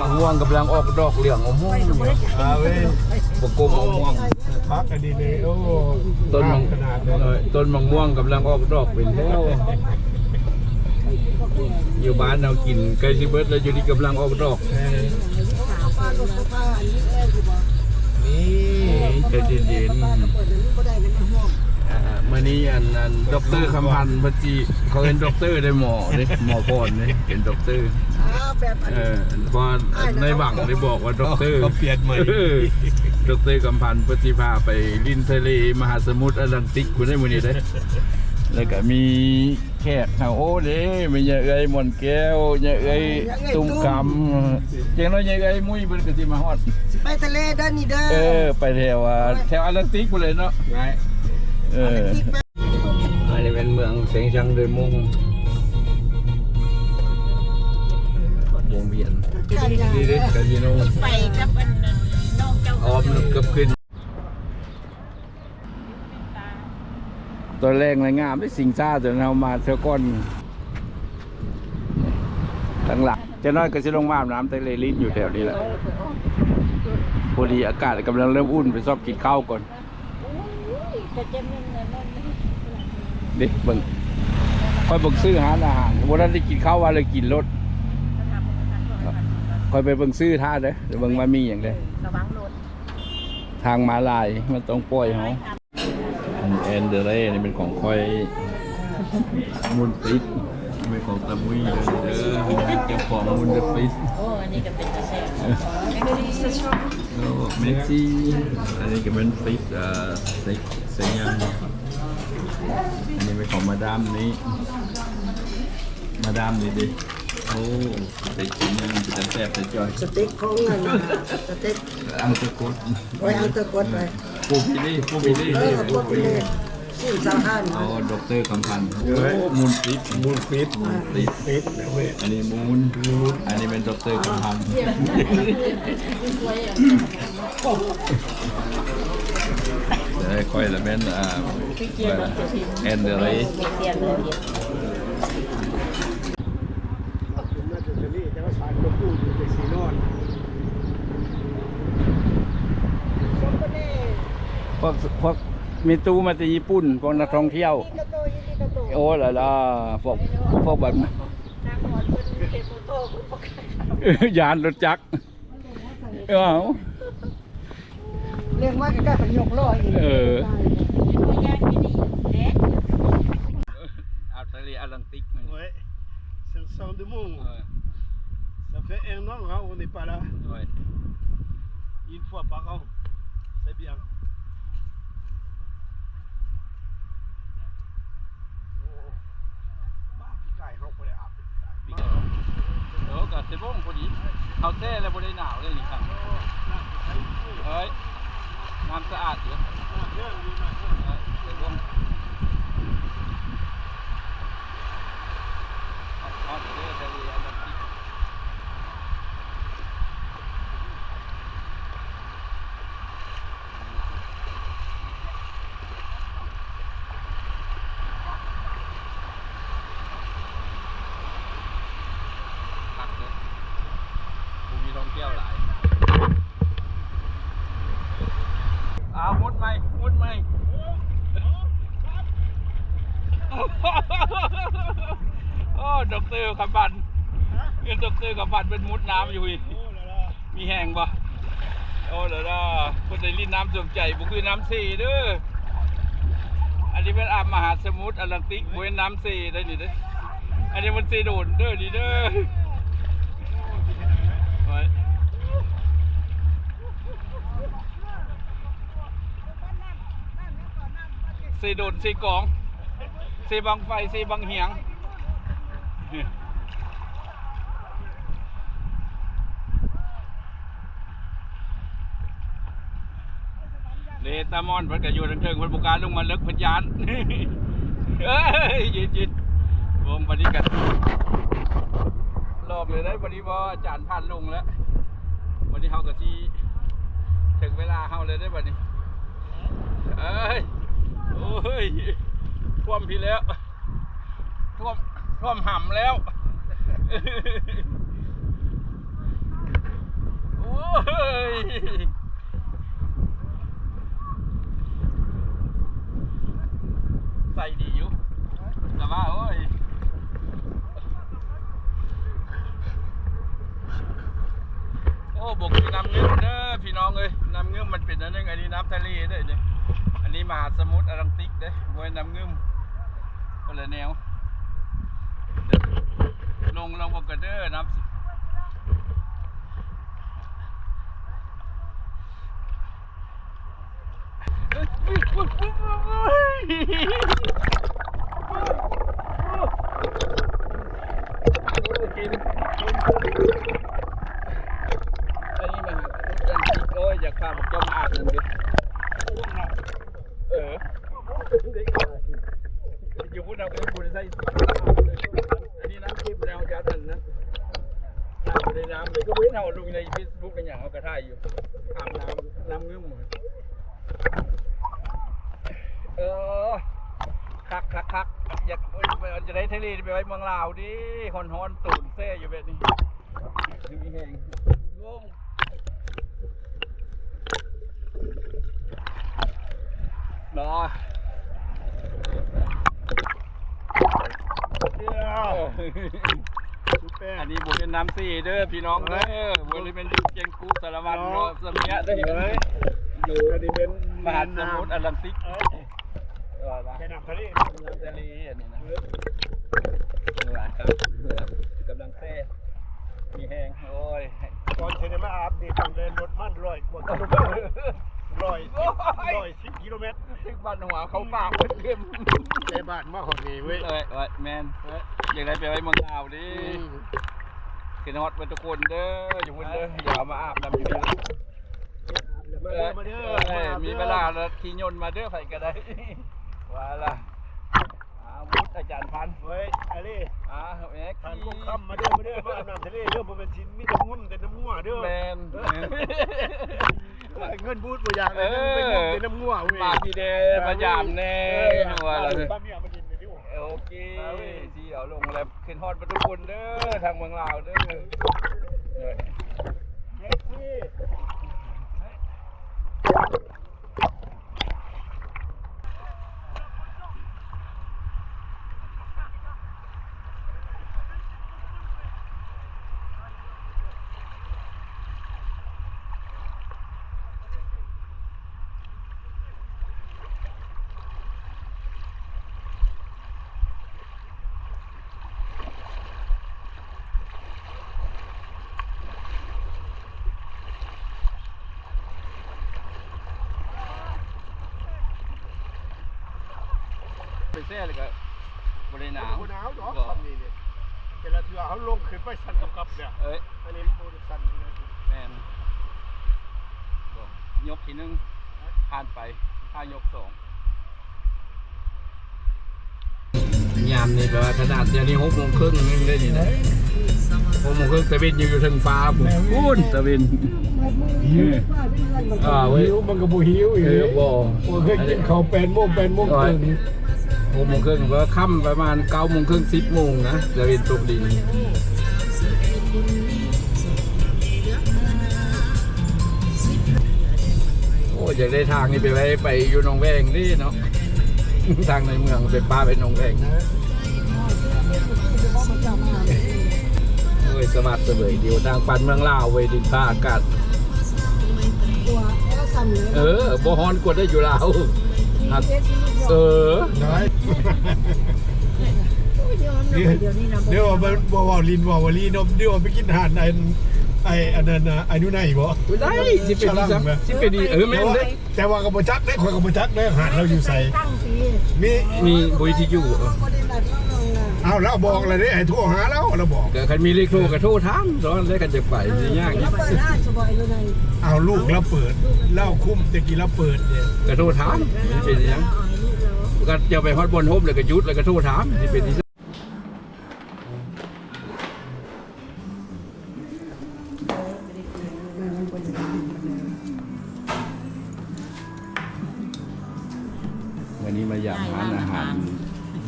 งกำลังออกดอกเหลืองโอ้โหอาเว้ยบกกมมะม่วงพักกันดีเลยโอ้ต้นมะขนาดเลเอ่อยต้นมะม่วงกำลังออกดอกเป็นแล้วอยู่บ้านเรากินไก่ซิเบิร์ดแล้วอยู่นี่กำลังออกดอกเออนี่ใจเย็นๆอ่า มื่อนี้อันอันด็อกเตอร์คำพันธ์พัจีเขาเป็นด็อกเตอร์ได้หมอเลยหมอพรเลยเป็นด็อกเตอร์เออพอในหวังได้บอกว่าด็อกเตอร์ก็เปลี่ยนใหม่ เออด็อกเตอร์กำพันธ์ปฏิภาไปลินทะเลมหาสมุทรแอตแลนติกคุณได้มือนี้ได้อ แล้วก็มีแขกเขาโอ้เด้มียาเอ้ยหมอนแก้วยาเอ้ยตุ้มคำเจ้าน้อยยาเอ้ยมุ้ยเพิ่นก็สิมาฮอดไปทะเลเด้อนี่เด้อเออ ไปแถวอ่าแถวแอตแลนติกไปเลยเนาะไง เอออันนี้เป็นเมืองเสียงชังโดยมุ่งวงเวียนนี่เด้คาสิโนไปกับอันนั้นน้องเจ้าออมเกับขึ้นตัวแรงในงามได้สิงซ่าจนเอามาเท่าก้อนตั้งหลักเจะน้อยก็สิลงมาอาบน้ำแต่เลลินอยู่แถวนี้แหละพอดีอากาศกำลังเริ่มอุ่นไปชอบกินข้าวก่อน จะเจ็บนึงนะนั่นเด็กเบิ่งคอยเบิ่งซื้อหาอาหารวันนั้นได้กินข้าวว่าเลยกินรถคอยไปเบิ่งซื้อท่าเด้อเดี๋ยวเบิ่งว่ามีอย่างเด้อระวังรถทางมาลายมันต้องปล่อยเขาแอนเดอร์เร่นี่เป็นของคอยมุนฟิตเป็นของตะมุยเด้อเจ้าของมุนเดอร์ฟิตโอ้อันนี้ก็เป็นกระแส แล้วเมสซี่อันนี้ก็เป็นฟิตเอ่อเซ็กเซ็กยังอันนี้เป็นของมาดามนี้มาดามนี่ดิโอ้เซ็กชิ้นยังจะแซ่บจะจ่อยสเต็กของเงินนะสเต็กอังตะกุดไว้เอาตะกดไว้ปูพิลี่ปูพิลี่เออกดไปเลย ชื่อสาวห้านเอาด็อกเตอร์คำพันธ์โอ้มูลฟิตมูลฟิตฟิตฟิตนะเว้ยอันนี้มูลอันนี้เป็นด็อกเตอร์คำพันธ์เดี๋ยวค่อยละแม่นอ่าแอนเดอร์เรย์เตียนเลยน่าจะจะนี่แต่ว่าสายก็พูดอยู่แต่สีนอนพวกพวก มีตู้มาจากญี่ปุ่นพวกนักท่องเที่ยวกระโตยนี่กระโตยโอ้ละละพวกพวกแบบนางหอนเป็นเทปโต้คุณปกยานรถจักรเออเรียกว่าใกล้ๆเป็นยกล้ออีกเออตัวย่างที่นี่เด็กอัลทะเลแอตแลนติก Ouais, c'est le centre du monde. Ça fait un an, hein, on n'est pas là. Une fois par an. C'est bien. Oh. Bah, puis quand ils rentrent, ah, puis quand- เออกับเซบงพอดี เท้แล้วบ่ได้หนาวเลยนี่ครับเฮ้ยน้ำสะอาดอยู่เออเอตเด้อทะเลแอตแลนติก พักเลยภูมีท่องเที่ยวหลายเอามุดไหมมุดไหมโอ้ ดอกเตอร์คำบันเงินดอกเตอร์คำบันเป็นมุดน้ำอยู่อีกมีแห้งปะโอ้เดี๋ยวนะคนได้ลิ้นน้ำสมใจบุคือน้ำสีเด้ออันนี้เป็นอาวมหาสมุทรอตแลนติกบเป็นน้ำสีได้หนี่เด้ออันนี้มันสีโดนเด้อนี่เด้อสีโดนสีกองสีบังไฟสีบังเหียง เลตามอนเพิ่นก็อยู่ทางเทิงเพิ่นบุการลงมาเลิกเพันยานเอ้ยยินยินวงปฏิกันรอบเลยได้วันนี้ว่าอาจารย์พันลงแล้ววันนี้เฮากะที่ถึงเวลาเฮาเลยได้บัดนี้เอ้ยโอ้ยท่วมพี่แล้วท่วม ท่วมห่ำแล้ว โอ้ยใส่ดีอยู่แต่ว่าโอ้ยโอ้บกมีน้ำเงื่อมเด้อพี่น้องเอ้ยน้ำเงื่อมมันเป็นอันนึงอันนี้น้ำทะเลเด้อเนี่ยอันนี้มหาสมุทรแอตแลนติกเด้อมวยน้ำเงื่อมคนละแนว ลงลงบกกันเด้อน้ำสิเอ้ยเอ้ยเอ้ยเอ้ยกินอันนี้มันยังคิดโอ้ยอยากพาผมจมอาบนั่นดิเอออยู่พูดเอาไปพูดใส่อันนี้น้ำทิพย์แนวจัดนั่นนะน้ำอยู่ในน้ำเลยก็เว้นเอาลงในเฟซบุ๊ก กันอย่างเอากระท่ายอยู่อาบน้ำน้ำเงื้อมหมดเออคักคักคักอยากจะได้ทะเลไปไว้เมืองลาวดิฮอนฮอนๆตูนเซ่อยู่แบบนี้ดูมีแหงงง đó เดี๋ยวซุปเปอร์ อันนี้บุเป็นน้ำซีเด้อพี่น้องเด้อบริเป็นเกียงกูสารวัตรโรสเมียเด้ออยู่อันนี้เป็นมหาสมุทรแอตแลนติกเออเออละแค่น้ำทะเลน้ำทะเลอันนี้นะนี่แหละครับกำลังเซ่มีแห้งโอ้ยก่อนเทนมาอาบนี่ต้องเดินรถมันร้อยกว่ากิโลเมตรร้อยร้อยสิบกิโลเมตรทึกบ้านหัวเขาปากมันเข้มในบ้านมาของนี่เว้ยเอ้ยเอ้ยแมนอยากได้ไปไว้เมืองลาวดิขึ้นฮอตไปทุกคนเด้ออยู่บนเด้ออย่าเอามาอาบน้ำอยู่นี่ละมาเด้อมาเด้อเอ้ยมีเวลาแล้วขี่ยนต์มาเด้อไผก็ได้ว่าล่ะ อาวุธอาจารย์พันธุ์เว้ยอะไรอ่าแม็กทานพวกคำมาเด้อมาเด้อมาอาบน้ำทะเลเด้อบ่เป็นชิ้นมีแต่มุ่นแต่น้ำงัวเด้อแมนเงินบูดบ่อยากเลยเงินไปงมแต่น้ำงัวเว้ยมาพี่เดมายามแน่ว่าล่ะป้าเมียมาดินไปดิวโอเคที่เอาลงแล้วขึ้นฮอดประทุกคนเด้อทางเมืองลาวเด้อเอ้ย แท็กซี่ ไปแซ่เลยก็บ่ได้หนาวหนาวดอกคำนี้เนี่ยแต่ละเทื่อเขาลงขึ้นไปสั่นกับกับเนี่ยเอ้ยอันนี้มันบ่ได้สั่นเลยแมนบอกยกทีหนึงผ่านไปถ้ายกสองยามนี่แปลว่าขนาดเดี๋ยวนี้หกโมงครึ่งนึงได้นี่นะหกโมงครึ่งตะวินอยู่อยู่ถึงฟ้าผมพูนตะวินอ่าเว้ยหิวมันก็บ่หิวอีกเออบ่บ่เคยกินข้าวแปดโมงแปดโมงครึ่ง หกโมงครึ่งก็ค่ำประมาณเก้าโมงครึ่งสิบโมงนะตะวินตกดินโอ้อยากได้ทางนี้ไปไว้ไปอยู่หนองแวงนี่เนาะทางในเมืองไปป้าไปหนองแวงโอ้ยสวัสดิ์เสวยเดียวทางปันเมืองลาวเวยดินฟ้าอากาศตัวแล้วสั่นเลยเออบ่ฮอนกว่าได้อยู่ลาว อะเออได้เดี๋ยวเดี๋ยวนี้นะเดี๋ยวมันบ่ว่าลินว่าว่าลีนมเดี๋ยวไปกินอาหารไอ้ไอ้อันนั้นน่ะไอ้นู่นไหนบ่ได้สิเป็นดีซักสิเป็นดีเออแม่นเด้อแต่ว่าก็บ่จักได้ข่อยก็บ่จักได้อาหารเราอยู่ใส่ตั้งทีมีมีบุยที่อยู่บ่ได้ดัดน้องๆนะเอาแล้วบอกเลยเด้ให้โทรหาแล้วเราบอกเดี๋ยวใครมีเลขโทรก็โทรถามตอนได้กันจะไปสิยากแล้วเปิดร้านสบายเลยไงเอาลูกเราเปิดเล่าคุ้มตะกี้เราเปิดเนี่ยก็โทรถามสิเป็นหยังเอาลู ก็จะไปฮอดบนโฮมแล้วก็ยุดแล้วก็โทรถามสิเป็นดีวันนี้มาอยากหานอาหาร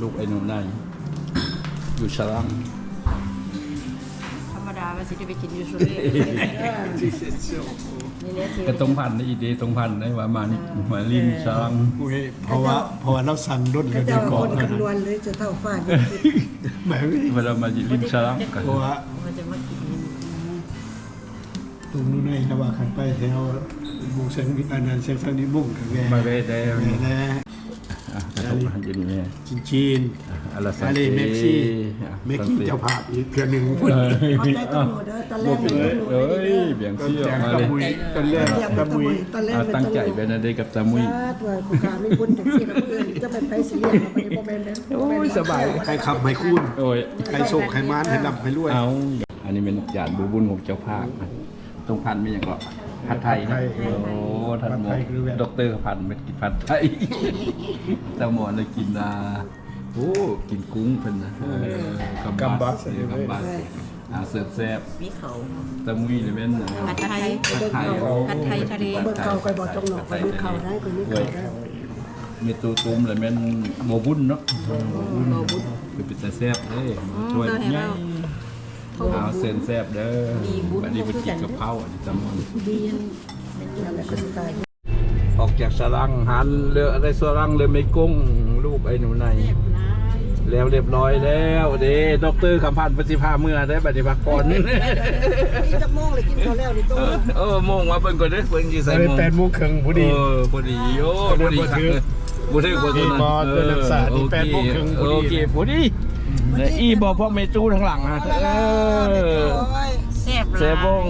ลูกไอ้นุ่นได้อยู่ฉลังธรรมดาว่าสิได้ไปกินอยู่สุรินทร์ Si c'est sûr. นี่แหละที่ กระตรงพันธุ์ได้อีเดตรงพันธุ์ได้ว่ามานี่มาลินช้าง Oui, เพราะว่าเพราะว่าเราสั่งรถก็กันจะเก่อคนนนะคำนวณเลยจะเท่าฟ้าดินแบบนี้เวลามาลินช้างกันเพราะว่าว่าจะมากินนี่ตรงนู้นในระหว่างขันไปแถวบุงเซงอันนั้นเซงซังนิบุงกับแกมาเวได้แม่นะ อะกระตรงพันธุ์อยู่นี่แม่จีนจีนอาลาซาอะไรเม็กซี่เม็กซี่เจ้าภาพอีกเทื่อหนึ่งเออเอาใจตำรวจเด้อตอนแรกเป็นตำรวจเอ้เลยยเบี่ยงต้นเสี้ยวแจงมาตะเลยมุยต้นแรกเรียกตะตำรมุวยจตอนแรกเอาเป็นตั้งตำรใจวจไปนะได้กับตามุยสาธุผู้ขาไม่คุ้นจังซี่นะเพื่อนจะไปไปสิเรียกมาไปบ่แม่นเด้โอ้ยสบาย ใครขับไม่คุ้นโอ้ย ใครโศกใครมานให้นำให้รวย เอา อันนี้เป็นญาติบุบุญของเจ้าภาคนะตรงพันธุ์ไม่อย่างก็ ผัดไทยนะโอ้ท่านหมอดอกเตอร์พันธุ์เป็นกินผัดไทยแต่หมอเลยกินอ่าโอ้กินกุ้งเพิ่นนะเออกำบัสเออกำบัสอ่าเสิร์ฟแซ่บมีเขาตะมุยเลยแม่นผัดไทยผัดไทยผัดไทยทะเลเบิ่งเขาไปบ่ตรงหนอกไปดูเขาได้ไปดูเขาได้มีตูตุ้มเลยแม่นโมบุญเนาะคือเป็นแต่แซ่บเด้ช่วยใหญ่ เอาเส้นแซ่บเด้อบัดนี้ไปกินกับข้าวอันนี้ตำมันดีนั่นแหละก็สิตายออกจากสลังหันเรืออะไรสลังเรือไม่กุ้งลูกไอ้หนูในแล้วเรียบร้อยแล้วเด้ด็อกเตอร์คำพันธ์ปฏิภาเมื่อได้บัดนี้พักก่อนนี่จะโมงเลยกินข้าวแล้วนี่ตัวเออเออโมงมาเบิ่งก่อนเด้อเบิ่งสิใส่ใส่โมงแปดโมงครึ่งพอดีเออพอดีโอ้พอดีครับบ่ถึงบ่ถึงนี่บอสเป็นนักศึกษานี่แปดโมงครึ่งพอดีโอเคพอดี เนี่ยอีบอกพ่อเมจูทั้งหลังอะเออแซ่บเซบง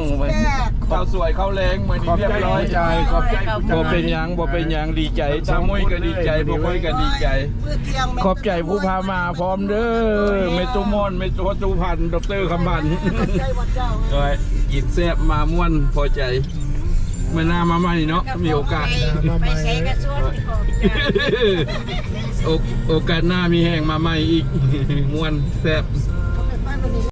ข้าวสวยข้าวแรงมื้อนี้เรียบร้อยใจขอบใจผู้บ่จัดเป็นหยังบ่เป็นหยังดีใจตามุ้ยก็ดีใจบ่ค่อยก็ดีใจ ขอบใจผู้พามาพร้อมเด้อเมตุมอนเมตุจูพันธ์ดอกเตอรคำพันธ์ใจวัดเจ้าก็กินแซ่บมาม่วนพอใจเมื่อหน้ามาใหม่เนาะมีโอกาส ไปใส่กระสวนที่ของจ้า โอกาสหน้ามีแห้งมาใหม่อีก มวนแซ่บ